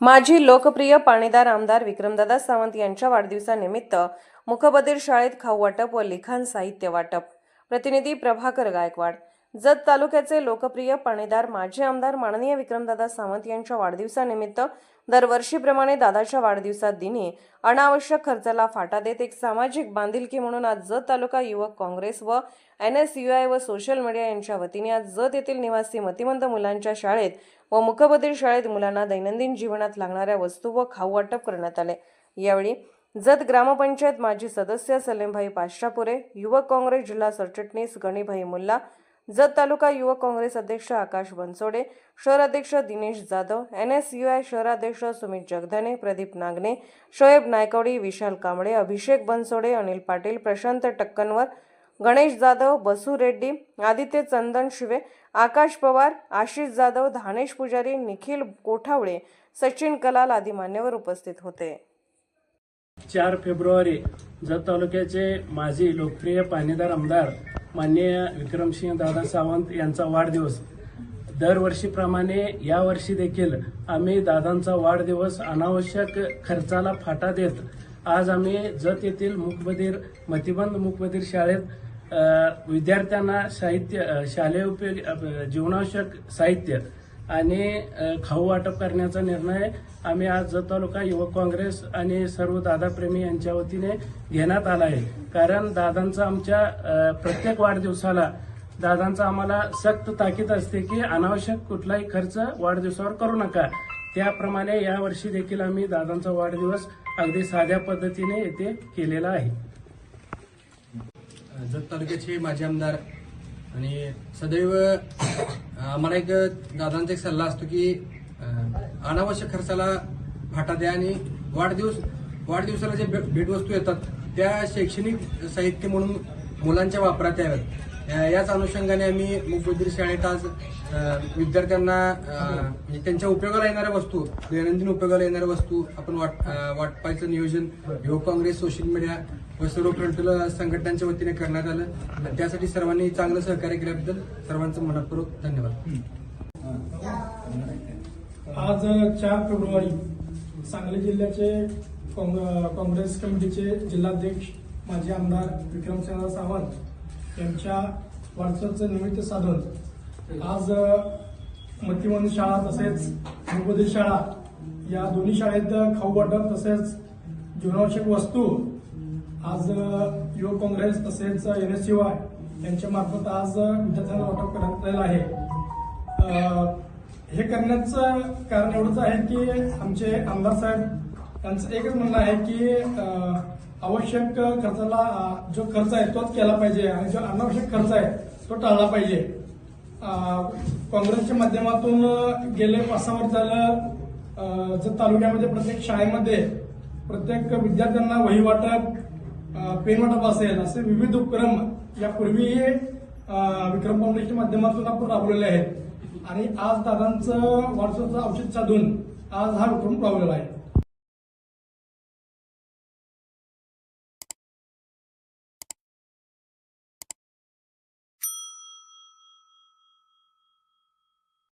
माजी लोकप्रिय पाणीदार आमदार विक्रमदादा सावंत यांच्या वाढदिवसानिमित्त मुखबधीर शाळेत खाऊ वाटप व लिखाण साहित्य वाटप. प्रतिनिधी प्रभाकर गायकवाड. जत तालुक्याचे लोकप्रिय पाणीदार माजी आमदार माननीय विक्रमदादा सावंत यांच्या वाढदिवसानिमित्त दरवर्षीप्रमाणे दादाच्या वाढदिवसात दिनी अनावश्यक खर्चाला फाटा देत एक सामाजिक बांधिलकी म्हणून आज जत तालुका युवक काँग्रेस व एन एस यू आय व सोशल मीडिया यांच्या वतीने आज जत येथील निवासी मतिमंद मुलांच्या शाळेत व मुखबधीर शाळेत मुलांना दैनंदिन जीवनात लागणाऱ्या वस्तू व खाऊ वाटप करण्यात आले. यावेळी जत ग्रामपंचायत माजी सदस्य सलेमभाई पाशापुरे युवक काँग्रेस जिल्हा सरचिटणीस गणीभाई मुल्ला जत तालुका युवक काँग्रेस अध्यक्ष आकाश बनसोडे शहर अध्यक्ष Dinesh Jadhav N S U I शहराध्यक्ष सुमित जगधने प्रदीप नागने शोएब नायकवडी विशाल कांबळे अभिषेक बनसोडे अनिल पाटील प्रशांत टक्कनवर गणेश जाधव बसू रेड्डी आदित्य चंदन शिवे आकाश पवार आशिष जाधव धानेश पुजारी निखिल कोठावळे सचिन कलाल आदी मान्यवर उपस्थित होते. चार फेब्रुवारी जत तालुक्याचे माजी लोकप्रिय पाणीदार आमदार माननीय विक्रमसिंह दादा सावंत यांचा वाढदिवस. दरवर्षीप्रमाणे यावर्षी देखील आम्ही दादांचा वाढदिवस अनावश्यक खर्चाला फाटा देत आज आम्ही जत येथील मुकबधीर मतिबंद मुकबधीर शाळेत विद्यार्थ्यांना साहित्य शालेय उपयोगी जीवनावश्यक साहित्य आणि खाऊ वाटप करण्याचा निर्णय आम्ही आज जत तालुका युवक काँग्रेस आणि सर्व दादाप्रेमी यांच्या वतीने घेण्यात आला आहे. कारण दादांचा आमच्या प्रत्येक वाढदिवसाला दादांचा आम्हाला सक्त ताकीद असते की अनावश्यक कुठलाही खर्च वाढदिवसावर करू नका. त्याप्रमाणे यावर्षी देखील आम्ही दादांचा वाढदिवस अगदी साध्या पद्धतीने येथे केलेला आहे. जत तालुक्याचे माजी आमदार आणि सदैव आम्हाला एक दादांचा एक सल्ला असतो की अनावश्यक खर्चाला फाटा द्या आणि वाढदिवस वाढदिवसाला जे भेटवस्तू येतात त्या शैक्षणिक साहित्य म्हणून मुलांच्या वापरात याव्यात. याच अनुषंगाने आम्ही मुकबधीर शाळेत आज विद्यार्थ्यांना म्हणजे त्यांच्या उपयोगाला येणाऱ्या वस्तू दैनंदिन उपयोगाला येणाऱ्या वस्तू आपण वाट वाटपायचं नियोजन युवक हो काँग्रेस सोशल मीडिया व सर्व फ्रंटल संघटनांच्या वतीने करण्यात आलं. त्यासाठी सर्वांनी चांगलं सहकार्य केल्याबद्दल सर्वांचं मनपूर्वक धन्यवाद. आज चार फेब्रुवारी सांगली जिल्ह्याचे काँग्रेस कमिटीचे जिल्हाध्यक्ष माजी आमदार विक्रमसिंह सावंत यांच्या वाढदिवसाचं निमित्त साधून. आज मतिमंद शाळा तसेच मूकबधीर शाळा या दोन्ही शाळेत खाऊ वाटप तसेच जीवनावश्यक वस्तू आज युवक काँग्रेस तसेच एन एस यू आय यांच्या मार्फत आज विद्यार्थ्यांना वाटप करण्यात आलेलं आहे. हे करण्याचं कारण एवढंच आहे की आमचे आमदार साहेब त्यांचं एकच म्हणणं आहे की आवश्यक खर्चाला जो खर्च आहे तोच केला पाहिजे आणि जो अनावश्यक खर्च आहे तो टाळला पाहिजे. काँग्रेसच्या माध्यमातून गेले पाच सहा वर्ष झालं जर तालुक्यामध्ये प्रत्येक शाळेमध्ये प्रत्येक विद्यार्थ्यांना वही वाटप पेन वाटप असेल असे विविध उपक्रम यापूर्वीही विक्रम फाउंडेशनच्या माध्यमातून आपण राबवलेले आहेत. आणि आज दादांचं वाढदिवसाचं औषध साधून आज हा उपक्रम राबवलेला आहे.